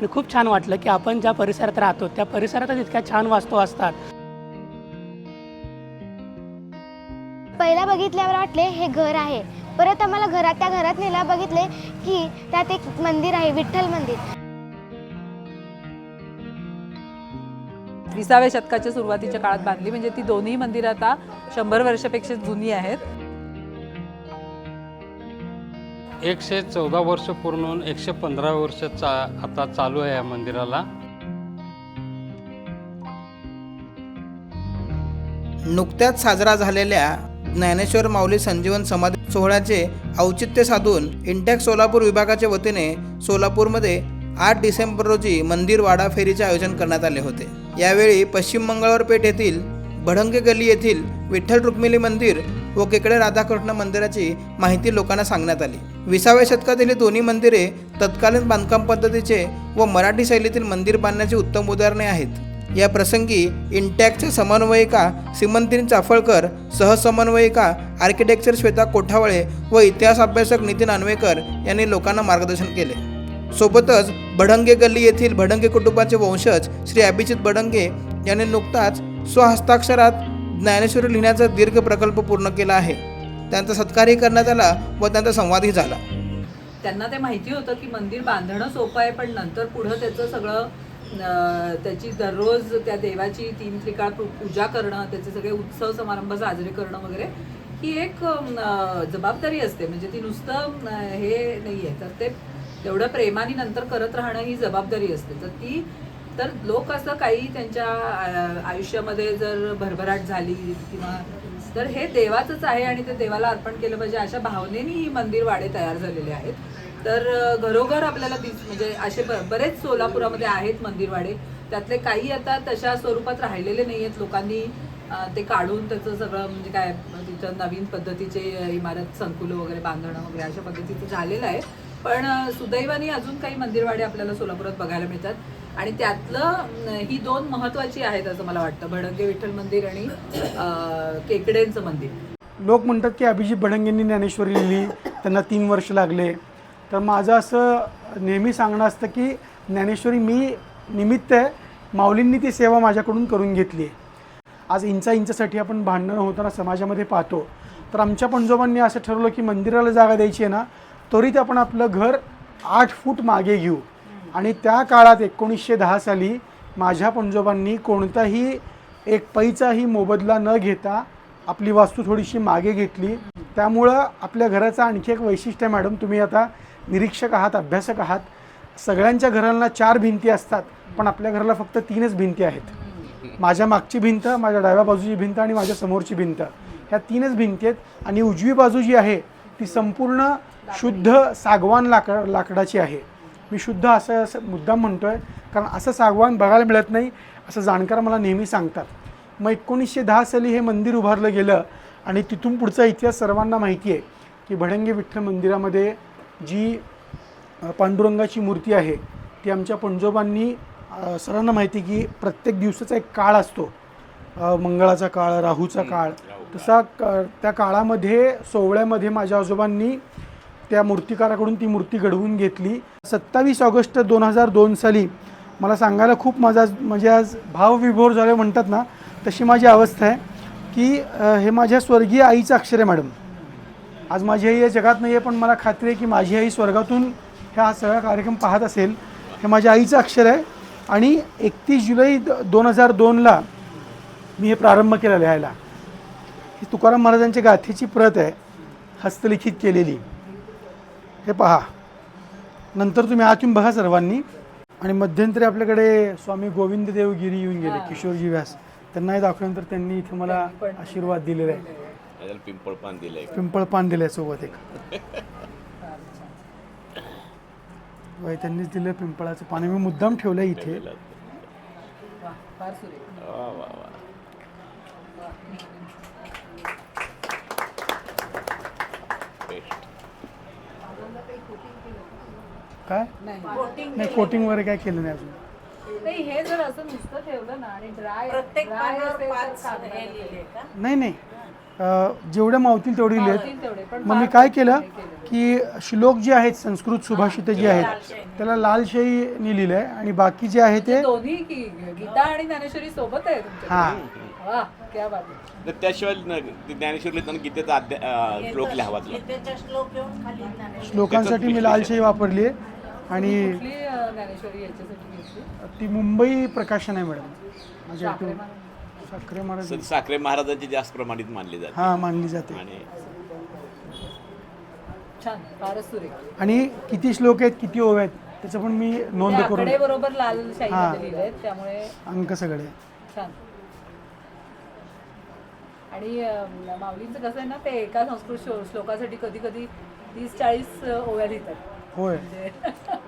आणि खूप छान वाटलं की आपण ज्या परिसरात राहतो त्या परिसरातच इतक्या छान वास्तू असतात. पहिला बघितल्यावर वाटले हे घर आहे. परत आम्हाला घरात त्या घरात नेला बघितले की त्यात एक मंदिर आहे विठ्ठल मंदिर. विसाव्या शतकाच्या सुरुवातीच्या काळात बांधली म्हणजे ती दोन्ही मंदिरं आता शंभर वर्षापेक्षा जुनी आहेत. एकशे चौदा वर्ष पूर्ण होऊन एकशे पंधरा वर्ष चा आता चालू आहे या मंदिराला. नुकत्याच साजरा झालेल्या ज्ञानेश्वर माऊली संजीवन समाधी सोहळ्याचे औचित्य साधून इंटॅक्स सोलापूर विभागाच्या वतीने सोलापूरमध्ये आठ डिसेंबर रोजी मंदिर वाडा फेरीचे आयोजन करण्यात आले होते. यावेळी पश्चिम मंगळवार पेठ येथील भडंगे गल्ली येथील विठ्ठल रुक्मिणी मंदिर व केकडे राधाकृष्ण मंदिराची माहिती लोकांना सांगण्यात आली. विसाव्या शतकातील ही दोन्ही मंदिरे तत्कालीन बांधकाम पद्धतीचे व मराठी शैलीतील मंदिर बांधण्याची उत्तम उदाहरणे आहेत. या प्रसंगी इंटॅक्टच्या समन्वयिका सिमंतीन चाफळकर सहसमन्वयिका आर्किटेक्चर श्वेता कोठावळे व इतिहास अभ्यासक नितीन अन्वेकर यांनी लोकांना मार्गदर्शन केले. सोबतच भडंगे गल्ली येथील भडंगे कुटुंबाचे वंशज श्री अभिजित भडंगे यांनी नुकताच स्वहस्ताक्षरात ज्ञानेश्वरी लिहिण्याचा दीर्घ प्रकल्प पूर्ण केला आहे. त्यांचा सत्कारही करण्यात आला व त्यांचा संवादही झाला. त्यांना ते माहिती होतं की मंदिर बांधणं सोपं आहे पण नंतर पुढं त्याचं सगळं त्याची दररोज त्या देवाची तीन त्रिकाळ पू- पूजा करणं त्याचे सगळे उत्सव समारंभ साजरे करणं वगैरे ही एक जबाबदारी असते. म्हणजे ती नुसतं हे नाही आहे तर ते तेवढं प्रेमाने नंतर करत राहणं ही जबाबदारी असते. तर ती तर लोक असं काही त्यांच्या आयुष्यामध्ये जर भरभराट झाली किंवा तर हे देवाचंच आहे आणि ते देवाला अर्पण केलं पाहिजे अशा भावनेने ही मंदिर वाडे तयार झालेले आहेत. तर घरोघर आपल्याला दिस म्हणजे असे ब- बरेच सोलापुरामध्ये आहेत मंदिरवाडे त्यातले काही आता तशा स्वरूपात राहिलेले नाही आहेत लोकांनी ते काढून त्याचं सगळं म्हणजे काय तिथं नवीन पद्धतीचे इमारत संकुलं वगैरे बांधणं वगैरे अशा पद्धतीचं झालेलं आहे. पण सुदैवानी सुदैवाने अजून काही मंदिरवाडे आपल्याला सोलापुरात बघायला मिळतात. आणि त्यातलं ही दोन महत्वाची आहेत असं मला वाटतं. भडंगे विठ्ठल मंदिर आणि केकड्यांचं केकडेंचं मंदिर. लोक म्हणतात की अभिजित भडंगेंनी ज्ञानेश्वरी लिहिली त्यांना तीन वर्ष लागले. तर माझं असं नेहमी सांगणं असतं की ज्ञानेश्वरी मी निमित्त आहे माऊलींनी ती सेवा माझ्याकडून करून घेतली आहे. आज इंचा इंचासाठी आपण भांडणं होताना समाजामध्ये पाहतो. तर आमच्या पणजोबांनी असं ठरवलं की मंदिराला जागा द्यायची आहे ना त्वरित आपण आपलं घर आठ फूट मागे घेऊ. आणि त्या काळात एकोणीसशे दहा साली माझ्या पंजोबांनी कोणताही एक पैचाही मोबदला न घेता आपली वास्तू थोडीशी मागे घेतली. त्यामुळं आपल्या घराचं आणखी एक वैशिष्ट्य आहे मॅडम तुम्ही आता निरीक्षक आहात अभ्यासक आहात. सगळ्यांच्या घरांना चार भिंती असतात पण आपल्या घराला फक्त तीनच भिंती आहेत. माझ्या मागची भिंत माझ्या डाव्या बाजूची भिंत आणि माझ्या समोरची भिंत. ह्या तीनच भिंती आहेत आणि उजवी बाजू जी आहे ती संपूर्ण शुद्ध सागवान लाकड लाकडाची आहे. मी शुद्ध असं असं मुद्दाम म्हणतो आहे कारण असं सागवान बघायला मिळत नाही असं जाणकार मला नेहमी सांगतात. मग एकोणीसशे दहा साली हे मंदिर उभारलं गेलं आणि तिथून पुढचा इतिहास सर्वांना माहिती आहे की भडंगे विठ्ठल मंदिरामध्ये जी पांडुरंगाची मूर्ती आहे ती आमच्या पंजोबांनी अ, सर्वांना माहिती की प्रत्येक दिवसाचा एक काळ असतो. मंगळाचा काळ राहूचा काळ. तसा क त्या काळामध्ये सोहळ्यामध्ये माझ्या आजोबांनी त्या मूर्तिकाराकडून ती मूर्ती घडवून घेतली. सत्तावीस ऑगस्ट दोन हजार दोन साली मला सांगायला खूप माझा म्हणजे आज भावविभोर झाले म्हणतात ना तशी माझी अवस्था आहे की हे माझ्या स्वर्गीय आईचं अक्षर आहे मॅडम. आज माझी आई या जगात नाही आहे पण मला खात्री आहे की माझी आई स्वर्गातून ह्या सगळा कार्यक्रम पाहत असेल हे माझ्या आईचं अक्षर आहे. आणि एकतीस जुलै द दोन हजार दोनला मी हे प्रारंभ केला लिहायला ही तुकाराम महाराजांच्या गाथेची प्रत आहे हस्तलिखित केलेली. हे पहा. नंतर तुम्ही आतून बघा सर्वांनी. आणि मध्यंतरी आपल्याकडे स्वामी गोविंद देव गिरी येऊन गेले किशोरजी व्यास. त्यांनाही दाखवल्यानंतर त्यांनी इथे मला आशीर्वाद दिलेला आहे. पिंपळ पान दिलंय. पिंपळ पान दिलंय सोबत एक. त्यांनीच दिलं पिंपळाचं पाणी मी मुद्दाम ठेवलं इथे. फार सुरेख. वा वा वा. बेस्ट काय? नाही. नाही कोटिंग वगैरे काय केलं नाही अजून. नाही हे जर असं नुसतं ठेवलं ना आणि ड्राय प्रत्येक पानावर पाच हे. लिहिले का? नाही नाही. अ, जेवढे मावतील तेवढे लिहिलेत मावतील तेवढे, पण मग मी काय केलं. की श्लोक जे आहेत संस्कृत सुभाषित जे आहेत त्याला लालशाहीने लिहिलं आहे आणि बाकी जे आहे ते दोन्ही की गीता आणि ज्ञानेश्वरी सोबत आहे तुमच्या हां. वा क्या बात आहे. तर त्याशिवाय न- ते ज्ञानेश्वर लिहिताना गीतेचा अं, श्लोक लिहावाच लागतो. श्लोकांसाठी मी लालशाही वापरली आहे आणि कुठली अं, ज्ञानेश्वरी याच्यासाठी घेतली? ती मुंबई प्रकाशन आहे मॅडम. माझ्या साखरे महाराज. साखरे महाराजांची जास्त प्रमाणित मानली जाते. हां मानली जाते. आणि छान फारच सुरेख. आणि किती श्लोक आहेत किती ओव्या आहेत त्याचं पण मी नोंद करून आकडे बरोबर लाल हां. शाहीमध्ये लिहिलेत त्यामुळे अंक सगळे. छान. आणि अं, माऊलींचं कसं आहे ना ते एका संस्कृत श्लो- श्लोकासाठी कधी कधी तीस चाळीस ओव्या लिहितात. होय. म्हणजे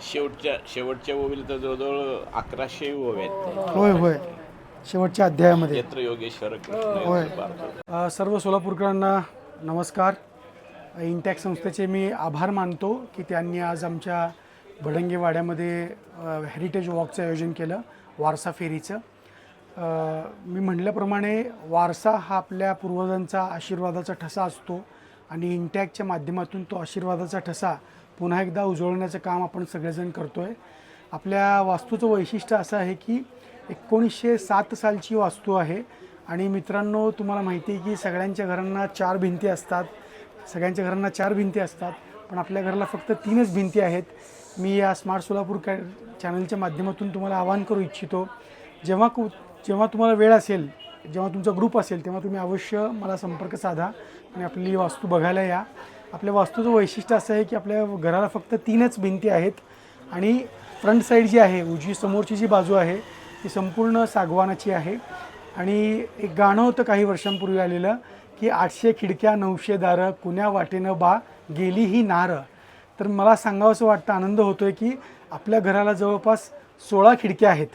शेवटच्या शेवटच्या ओवीला तर जवळजवळ अकराशे ओव्या आहेत होय होय. शेवटच्या अध्यायामध्ये. योगेश्वर होय. कृष्ण पार्थ. अ, सर्व सोलापूरकरांना नमस्कार. इंटॅक संस्थेचे मी आभार मानतो की त्यांनी आज आमच्या भडंगे वाड्यामध्ये अ, हेरिटेज वॉकचं आयोजन केलं वारसा फेरीचं. अ, मी म्हटल्याप्रमाणे वारसा हा आपल्या पूर्वजांचा आशीर्वादाचा ठसा असतो आणि इंटॅकच्या माध्यमातून तो आशीर्वादाचा ठसा पुन्हा एकदा उजळवण्याचं काम आपण सगळेजण करतो आहे आपल्या वास्तूचं वैशिष्ट्य असं आहे की एकोणीसशे सात सालची वास्तू आहे आणि मित्रांनो तुम्हाला माहिती आहे की सगळ्यांच्या घरांना चार भिंती असतात. सगळ्यांच्या घरांना चार भिंती असतात पण आपल्या घराला फक्त तीनच भिंती आहेत. मी या स्मार्ट सोलापूर कॅ चॅनलच्या माध्यमातून तुम्हाला आवाहन करू इच्छितो जेव्हा कु जेव्हा तुम्हाला वेळ असेल जेव्हा तुमचा ग्रुप असेल तेव्हा तुम्ही अवश्य मला संपर्क साधा आणि आपली वास्तू बघायला या. आपल्या वास्तूचं वैशिष्ट्य असं आहे की आपल्या घराला फक्त तीनच भिंती आहेत आणि फ्रंट साईड जी आहे उजवी समोरची जी बाजू आहे ती संपूर्ण सागवानाची आहे. आणि एक गाणं होतं काही वर्षांपूर्वी आलेलं की आठशे खिडक्या नऊशे दारं कुण्या वाटेनं बा गेली ही नारं. तर मला सांगावंसं वाटतं आनंद होतो आहे की आपल्या घराला जवळपास सोळा खिडक्या आहेत.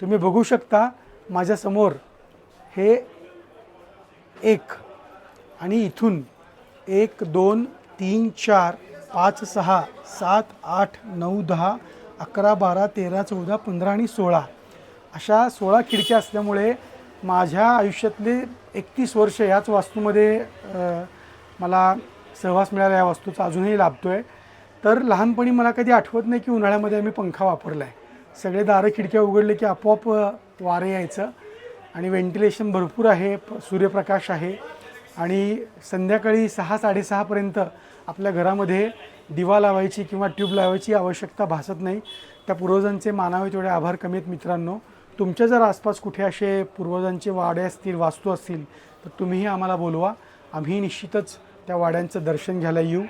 तुम्ही बघू शकता माझ्यासमोर हे एक आणि इथून एक दोन तीन चार पाच सहा सात आठ नऊ दहा अकरा बारा तेरा चौदा पंधरा आणि सोळा. अशा सोळा खिडक्या असल्यामुळे माझ्या आयुष्यातले एकतीस वर्ष याच वास्तूमध्ये मला सहवास मिळाला या वास्तूचा अजूनही लाभतो आहे तर लहानपणी मला कधी आठवत नाही की उन्हाळ्यामध्ये आम्ही पंखा वापरला आहे सगळे दारं खिडक्या उघडले की आपोआप वारे यायचं आणि व्हेंटिलेशन भरपूर आहे प- सूर्यप्रकाश आहे. आणि संध्याकाळी सहा साडेसहापर्यंत आपल्या घरामध्ये दिवा लावायची किंवा ट्यूब लावायची आवश्यकता भासत नाही. त्या पूर्वजांचे मानावे तेवढे आभार कमी आहेत मित्रांनो. तुमच्या जर आसपास कुठे असे पूर्वजांचे वाडे असतील वास्तू असतील तर तुम्हीही आम्हाला बोलवा. आम्ही निश्चितच त्या वाड्यांचं दर्शन घ्यायला येऊ.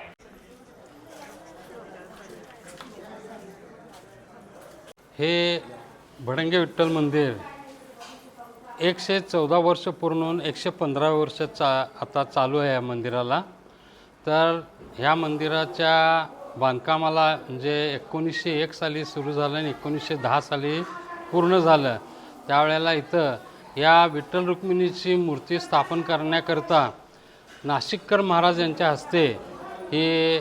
हे भडंगे विठ्ठल मंदिर एकशे चौदा वर्ष पूर्ण होऊन एकशे पंधरा वर्ष चा आता चालू आहे या मंदिराला. तर ह्या मंदिराच्या बांधकामाला म्हणजे एकोणीसशे एक साली सुरू झालं आणि एकोणीसशे दहा साली पूर्ण झालं. त्यावेळेला इथं या विठ्ठल रुक्मिणीची मूर्ती स्थापन करण्याकरता नाशिककर महाराज यांच्या हस्ते ही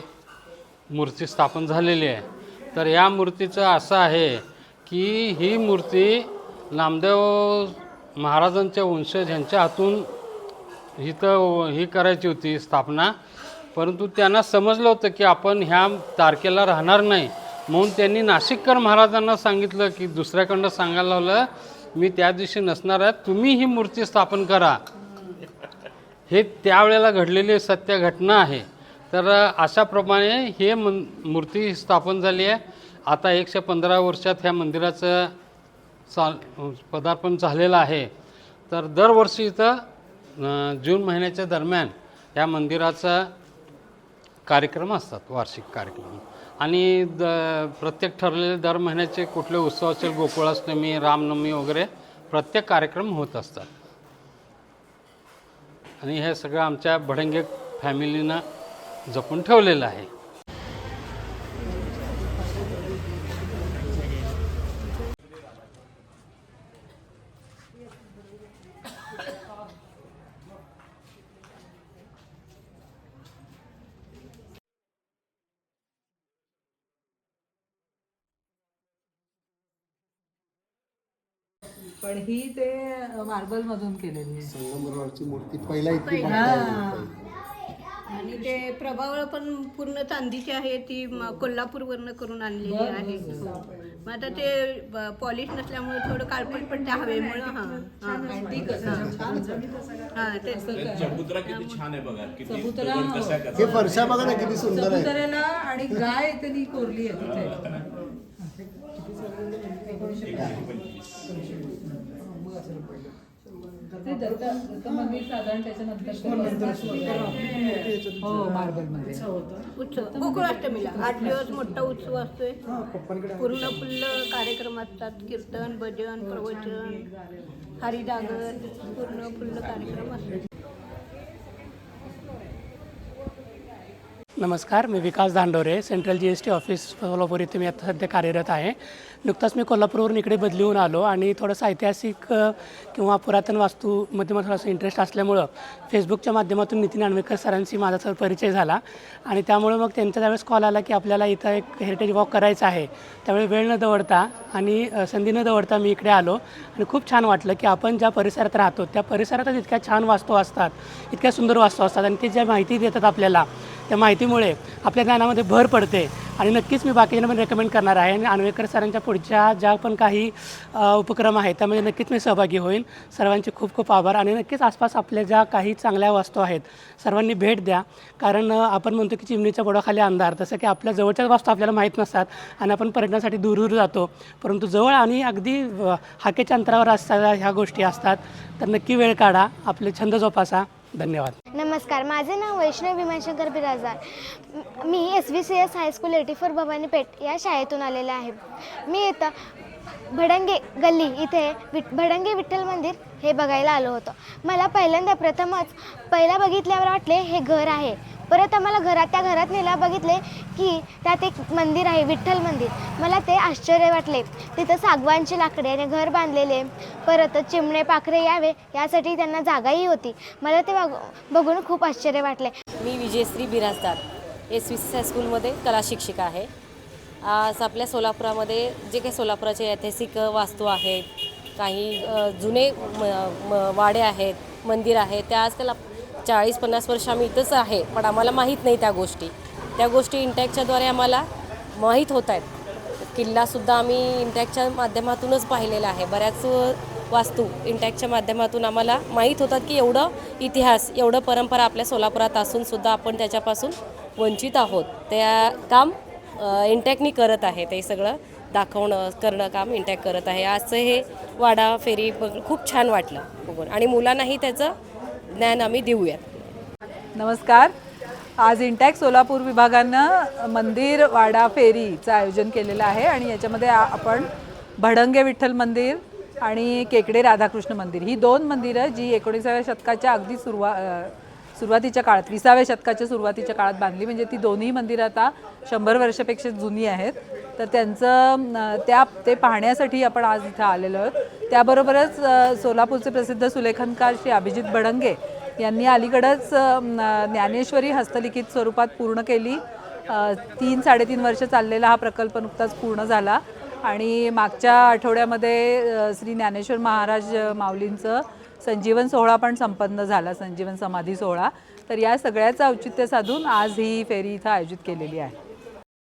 मूर्ती स्थापन झालेली आहे. तर या मूर्तीचं असं आहे की ही मूर्ती नामदेव महाराजांच्या वंशज ह्यांच्या हातून इथं ही करायची होती स्थापना. परंतु त्यांना समजलं होतं की आपण ह्या तारखेला राहणार नाही. म्हणून त्यांनी नाशिककर महाराजांना सांगितलं की दुसऱ्याकडनं सांगायला लावलं मी त्या दिवशी नसणार आहे तुम्ही ही मूर्ती स्थापन करा. हे त्यावेळेला घडलेली सत्य घटना आहे. तर अशाप्रमाणे हे मन मूर्ती स्थापन झाली आहे. आता एकशे पंधरा वर्षात ह्या मंदिराचं चाल पदार्पण झालेलं आहे. तर दरवर्षी इथं जून महिन्याच्या दरम्यान या मंदिराचा कार्यक्रम असतात वार्षिक कार्यक्रम. आणि द प्रत्येक ठरलेले दर महिन्याचे कुठले उत्सव असेल गोकुळाष्टमी रामनवमी वगैरे प्रत्येक कार्यक्रम होत असतात. आणि हे सगळं आमच्या भडंगे फॅमिलीनं जपून ठेवलेलं आहे. पण ही ते मार्बल मधून केलेली आहे. संगमरवरची मूर्ती पहिला इतकी हा. आणि ते प्रभावळ पण पूर्ण चांदीची आहे ती म- कोल्हापूरवरनं करून आणलेली आहे. मग आता ते पॉलिश नसल्यामुळे थोडं काळपट पण त्या हवेमुळं हा हा. हा तेच चबुतरा किती छान आहे बघा किती चबुतरा दगड कसा हे. कसा फरशा बघा ना किती सुंदर आहे. चबुतऱ्याला आणि गाय त्यांनी कोरली आहे तिथे. हो मार्बलमध्ये उत्सव गोकुळाष्टमीला. आठ दिवस मोठा उत्सव असतोय. पूर्ण फुल्ल कार्यक्रम असतात. कीर्तन भजन प्रवचन हरिजागर पूर्ण फुल्ल कार्यक्रम असतात. नमस्कार मी Vikas Dandore central G S T office Solapur इथे मी आता सध्या कार्यरत आहे. नुकताच मी कोल्हापूरवरून इकडे बदली होऊन आलो आणि थोडंसं ऐतिहासिक किंवा पुरातन वास्तूमध्ये मला थोडासा इंटरेस्ट असल्यामुळं फेसबुकच्या माध्यमातून नितीन आणवेकर सरांशी माझा सर परिचय झाला. आणि त्यामुळं मग त्यांचा त्यावेळेस कॉल आला की आपल्याला इथं एक हेरिटेज वॉक करायचा आहे. त्यावेळी वेळ न दवडता आणि संधी न दवडता मी इकडे आलो आणि खूप छान वाटलं की आपण ज्या परिसरात राहतो त्या परिसरातच इतक्या छान वास्तू असतात इतक्या सुंदर वास्तू असतात आणि ते ज्या माहिती देतात आपल्याला त्या माहितीमुळे आपल्या ज्ञानामध्ये भर पडते. आणि नक्कीच मी बाकीच्यांना पण रेकमेंड करणार आहे. आणि आणवेकर सरांच्या पुढच्या ज्या पण काही उपक्रम आहेत त्यामध्ये नक्कीच मी सहभागी होईन. सर्वांचे खूप खूप आभार. आणि नक्कीच आसपास आपल्या ज्या काही चांगल्या वास्तू आहेत सर्वांनी भेट द्या. कारण आपण म्हणतो की चिमणीच्या बोडाखाली अंधार. तसं की आपल्या जवळच्याच वास्तू आपल्याला माहीत नसतात आणि आपण पर्यटनासाठी दूर दूर जातो. परंतु जवळ आणि अगदी हाकेच्या अंतरावर असताना ह्या गोष्टी असतात. तर नक्की वेळ काढा. आपले छंद जोपासा. धन्यवाद. नमस्कार माझे नाव वैष्णव भीमाशंकर बिराजदार. मी S V C S high school eighty four Bhavanipeth या शाळेतून आलेले आहे. मी इथं भडंगे गल्ली इथे विट भडंगे विठ्ठल मंदिर हे बघायला आलो होतो. मला पहिल्यांदा प्रथमच पहिला बघितल्यावर वाटले हे घर आहे. परत आम्हाला घरात त्या घरात नेला बघितले की त्यात एक मंदिर आहे विठ्ठल मंदिर. मला ते आश्चर्य वाटले. तिथं सागवानची लाकडे आणि घर बांधलेले परत चिमणे पाखरे यावे यासाठी त्यांना जागाही होती. मला ते बघ- बघून खूप आश्चर्य वाटले. मी Vijayashri Biradar. S V C हायस्कूलमध्ये कला शिक्षिका आहे. आज आपल्या सोलापुरामध्ये जे काही सोलापुराचे ऐतिहासिक वास्तू आहेत काही जुने म, म, वाडे आहेत मंदिर आहेत त्या आजकाल चाळीस पन्नास वर्ष आम्ही इथंच आहे पण आम्हाला माहीत नाही त्या गोष्टी. त्या गोष्टी इंटॅकच्याद्वारे आम्हाला माहीत होत आहेत. किल्लासुद्धा आम्ही इंटॅकच्या माध्यमातूनच पाहिलेला आहे. बऱ्याच वास्तू इंटॅकच्या माध्यमातून आम्हाला माहीत होतात की एवढं इतिहास एवढं परंपरा आपल्या सोलापुरात असूनसुद्धा आपण त्याच्यापासून वंचित आहोत. त्या काम इंटॅकनी करत आहे ते सगळं. दाखवणं करणं काम इंटॅक करत आहे. आजचं हे वाडा फेरी खूप छान वाटलं बघून. आणि मुलांनाही त्याचं ज्ञान आम्ही देऊयात नमस्कार. आज इंटॅक सोलापूर विभागानं मंदिर वाडा फेरीचं आयोजन केलेलं आहे आणि याच्यामध्ये आपण भडंगे विठ्ठल मंदिर आणि केकडे राधाकृष्ण मंदिर ही दोन मंदिरं जी एकोणीसाव्या शतकाच्या अगदी सुरुवा सुरुवातीच्या काळात विसाव्या शतकाच्या सुरुवातीच्या काळात बांधली. म्हणजे ती दोन्ही मंदिरं आता शंभर वर्षापेक्षा जुनी आहेत. तर त्यांचं त्या ते पाहण्यासाठी आपण आज इथं आलेलो आहोत. त्याबरोबरच सोलापूरचे प्रसिद्ध सुलेखनकार श्री अभिजित बडंगे यांनी अलीकडंच ज्ञानेश्वरी हस्तलिखित स्वरूपात पूर्ण केली. तीन साडेतीन वर्ष चाललेला हा प्रकल्प नुकताच पूर्ण झाला. आणि मागच्या आठवड्यामध्ये श्री ज्ञानेश्वर महाराज माऊलींचं संजीवन सोहळा पण संपन्न झाला संजीवन समाधी सोहळा. तर या सगळ्याचं औचित्य साधून आज ही फेरी इथं आयोजित केलेली आहे.